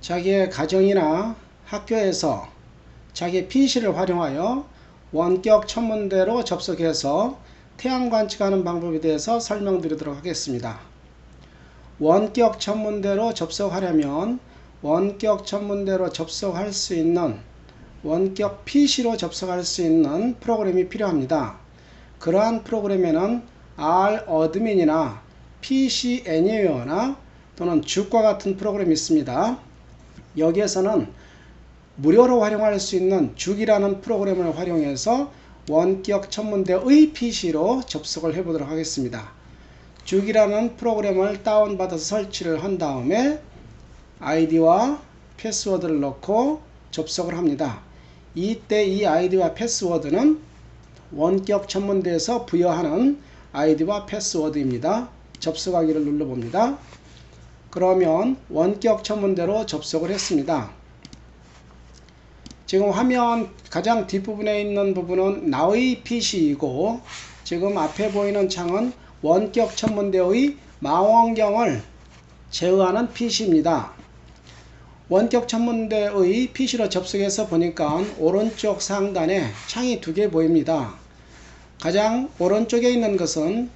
자기의 가정이나 학교에서 자기 PC를 활용하여 원격 천문대로 접속해서 태양 관측하는 방법에 대해서 설명드리도록 하겠습니다. 원격 천문대로 접속하려면 원격 천문대로 접속할 수 있는 원격 PC로 접속할 수 있는 프로그램이 필요합니다. 그러한 프로그램에는 R 어드민이나 PC Anywhere나 또는 죽과 같은 프로그램이 있습니다. 여기에서는 무료로 활용할 수 있는 죽이라는 프로그램을 활용해서 원격 천문대의 PC로 접속을 해보도록 하겠습니다. 죽이라는 프로그램을 다운받아서 설치를 한 다음에 아이디와 패스워드를 넣고 접속을 합니다. 이때 이 아이디와 패스워드는 원격 천문대에서 부여하는 아이디와 패스워드입니다. 접속하기를 눌러봅니다. 그러면 원격 천문대로 접속을 했습니다. 지금 화면 가장 뒷부분에 있는 부분은 나의 PC이고 지금 앞에 보이는 창은 원격 천문대의 망원경을 제어하는 PC입니다. 원격 천문대의 PC로 접속해서 보니까 오른쪽 상단에 창이 두 개 보입니다. 가장 오른쪽에 있는 것은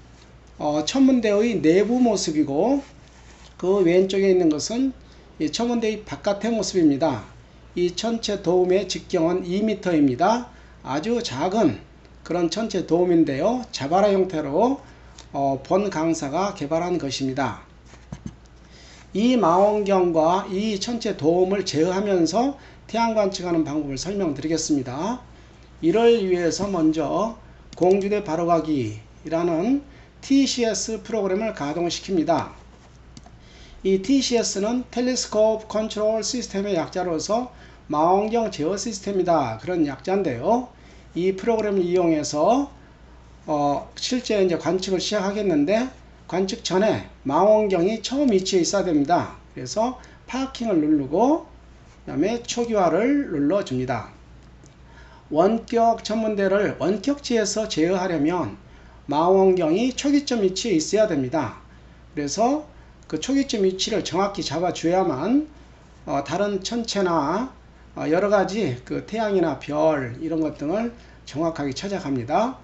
어, 천문대의 내부 모습이고 그 왼쪽에 있는 것은 천문대의 바깥의 모습입니다. 이 전체 도움의 직경은 2m입니다. 아주 작은 그런 전체 도움인데요. 자바라 형태로 어, 본 강사가 개발한 것입니다. 이 망원경과 이 전체 도움을 제어하면서 태양 관측하는 방법을 설명드리겠습니다. 이를 위해서 먼저 공주대 바로가기라는 TCS 프로그램을 가동시킵니다. 이 TCS는 텔레스코프 컨트롤 시스템의 약자로서 망원경 제어 시스템이다. 그런 약자인데요. 이 프로그램을 이용해서 어, 실제 이제 관측을 시작하겠는데 관측 전에 망원경이 처음 위치해 있어야 됩니다. 그래서 파킹을 누르고 그다음에 초기화를 눌러 줍니다. 원격 천문대를 원격지에서 제어하려면 망원경이 초기점 위치에 있어야 됩니다. 그래서 그 초기점 위치를 정확히 잡아줘야만 어, 다른 천체나 어, 여러 가지 그 태양이나 별 이런 것 등을 정확하게 찾아갑니다.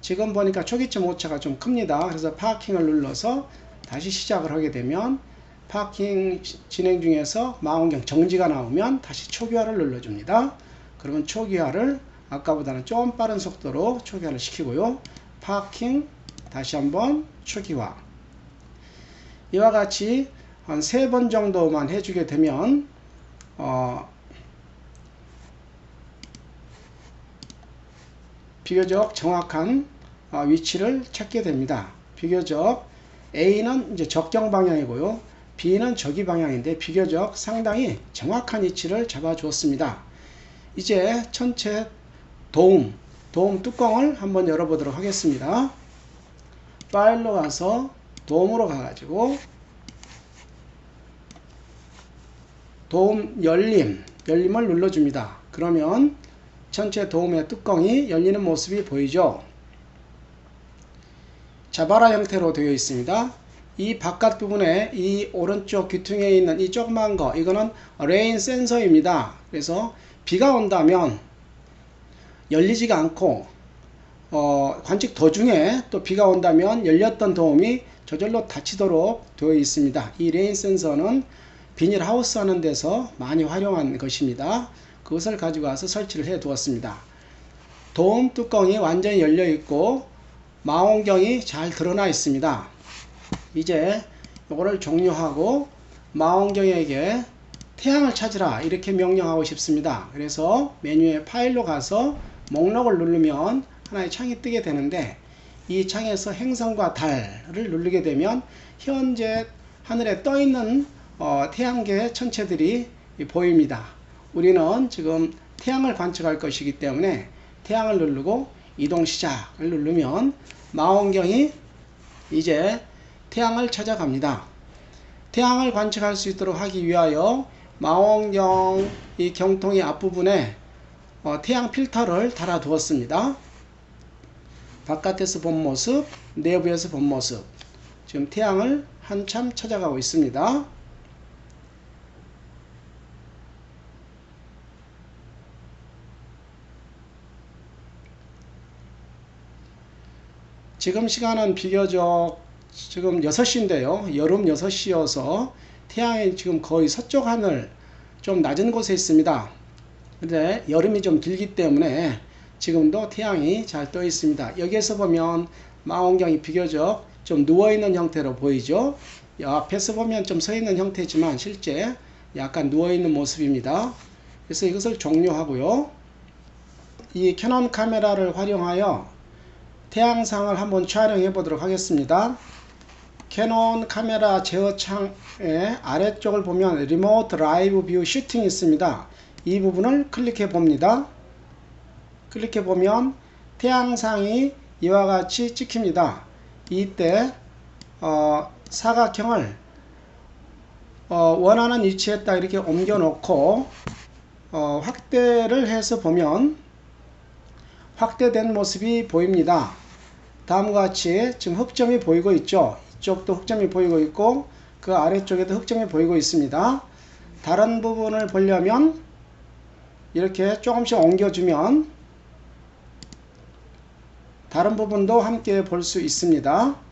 지금 보니까 초기점 오차가 좀 큽니다. 그래서 파킹을 눌러서 다시 시작을 하게 되면 파킹 진행 중에서 망원경 정지가 나오면 다시 초기화를 눌러줍니다. 그러면 초기화를 아까보다는 좀 빠른 속도로 초기화를 시키고요. 파킹 다시 한번 초기화 이와 같이 한 세 번 정도만 해주게 되면 어, 비교적 정확한 어, 위치를 찾게 됩니다. 비교적 A는 이제 적경 방향이고요. B는 저기 방향인데 비교적 상당히 정확한 위치를 잡아 주었습니다. 이제 전체 도움, 도움 뚜껑을 한번 열어보도록 하겠습니다. 파일로 가서 도움으로 가가지고 도움 열림, 열림을 눌러줍니다. 그러면 전체 도움의 뚜껑이 열리는 모습이 보이죠. 자바라 형태로 되어 있습니다. 이 바깥 부분에 이 오른쪽 귀퉁이에 있는 이 조그만 거 이거는 레인 센서입니다. 그래서 비가 온다면 열리지가 않고 어, 관측 도중에 또 비가 온다면 열렸던 도움이 저절로 닫히도록 되어 있습니다. 이 레인 센서는 비닐 하우스 하는 데서 많이 활용한 것입니다. 그것을 가지고 와서 설치를 해 두었습니다. 도움 뚜껑이 완전히 열려 있고 망원경이 잘 드러나 있습니다. 이제 이거를 종료하고 망원경에게 태양을 찾으라 이렇게 명령하고 싶습니다. 그래서 메뉴에 파일로 가서 목록을 누르면 하나의 창이 뜨게 되는데 이 창에서 행성과 달을 누르게 되면 현재 하늘에 떠 있는 어, 태양계 천체들이 보입니다. 우리는 지금 태양을 관측할 것이기 때문에 태양을 누르고 이동 시작을 누르면 망원경이 이제 태양을 찾아갑니다. 태양을 관측할 수 있도록 하기 위하여 망원경 이 경통의 앞부분에 어, 태양 필터를 달아 두었습니다. 바깥에서 본 모습, 내부에서 본 모습. 지금 태양을 한참 찾아가고 있습니다. 지금 시간은 비교적 지금 6시인데요. 여름 6시여서 태양이 지금 거의 서쪽 하늘 좀 낮은 곳에 있습니다. 근데 여름이 좀 길기 때문에 지금도 태양이 잘 떠 있습니다. 여기에서 보면 망원경이 비교적 좀 누워 있는 형태로 보이죠. 이 앞에서 보면 좀 서 있는 형태지만 실제 약간 누워 있는 모습입니다. 그래서 이것을 종료하고요. 이 캐논 카메라를 활용하여 태양상을 한번 촬영해 보도록 하겠습니다. 캐논 카메라 제어 창의 아래쪽을 보면 리모트 라이브 뷰 슈팅 있습니다. 이 부분을 클릭해 봅니다. 클릭해 보면 태양상이 이와 같이 찍힙니다. 이때 어, 사각형을 어, 원하는 위치에다 이렇게 옮겨 놓고 어, 확대를 해서 보면 확대된 모습이 보입니다. 다음과 같이 지금 흑점이 보이고 있죠. 이쪽도 흑점이 보이고 있고 그 아래쪽에도 흑점이 보이고 있습니다. 다른 부분을 보려면 이렇게 조금씩 옮겨주면 다른 부분도 함께 볼 수 있습니다.